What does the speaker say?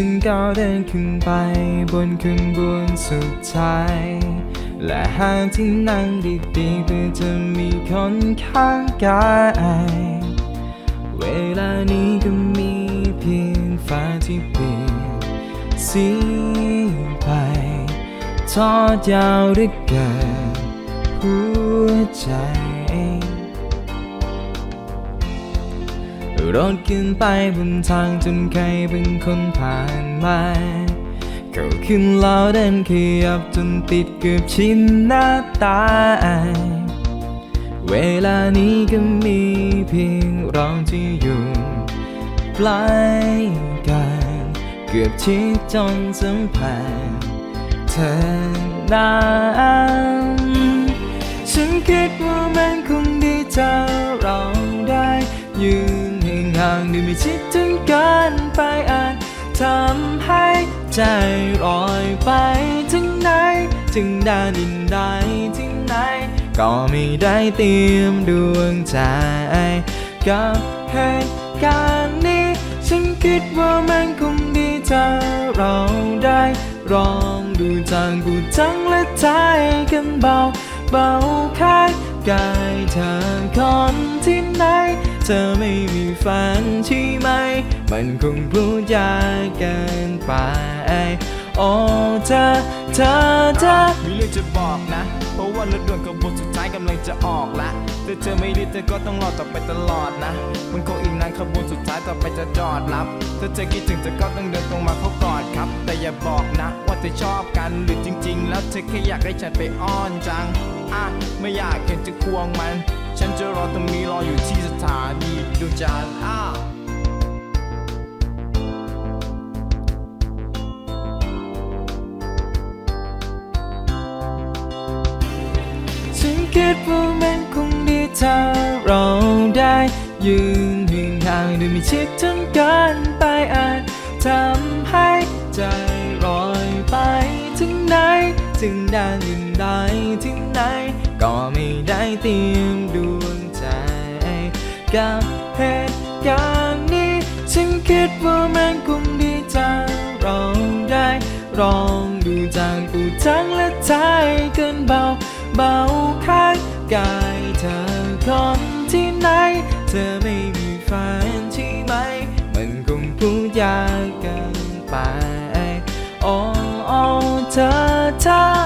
ฉันก้าวเดินขึ้นไปบนขบวนสุดท้าย และหากที่นั่งดีๆเพื่อจะมีคนข้างกายเวลานี้ก็มีเพียงฟ้าที่เปลี่ยนสีไปทอดยาวเหรือเกินหัวใจ รถขึ้นไปบนทางจนใครเป็นคนผ่านมาเขาขึ้นแล้วเดินขยับจนติดเกือบชินหน้าตา เวลานี้ก็มีเพียงเราที่อยู่ใกล้กันเกือบชิดจนสัมผัสเธอนั้นฉันคิดว่ามัน ไม่ชิดถึงกันไปอาจทำให้ใจลอยไปถึงไหน ถึงด้านินใดที่ไหน ก็ไม่ได้เตรียมดวงใจ กับเหตุการณ์นี้ ฉันคิดว่ามันคงดีถ้าเราได้ลองดูทางกูทั้งและใจกันเบา เบาแค่กายเธอคนที่ ธอไม่มีแฟนใช่ไหม มันคงพูดยากเกินไปโอ้เธอเธอเธอมีเรื่องจะบอกนะ เพราะว่ารถด่วนขบวนสุดท้ายกำลังจะออกละแต่เธอไม่รีบเธอก็ต้องรอต่อไปตลอดนะ มันคงอีกนานขบวนสุดท้ายต่อไปจะจอดรับถ้าเธอคิดถึงเธอก็ต้องเดินตรงมาเขากอดครับ แต่อย่าบอกนะว่าเธอชอบกันหรือจริง ๆ แล้วเธอแค่อยากให้ฉันไปอ้อนจังอะไม่อยากเห็นเธอควงมัน ฉันจะรอตรงนี้รออยู่ที่ สถานอ้าฉันคิดว่ามันคงดีถ้าเราได้ยืนห่างโดยไม่ชิดถึงกันไปอาจทำให้ใจลอยไปถึงไหน ถึงด้านอื่นใดถึงไหน ก็ไม่ได้เตรียมดวงใจกับ เหตุการณ์นี้ฉันคิดว่ามันคงดีจะร้องได้ร้องดูจากกูจังและใจเกินเบา เบาค่ากายเธอคนที่ไหน เธอไม่มีแฟนใช่ไหม มันคงพูดยากกันไปโอ้โอ้เธอเธอ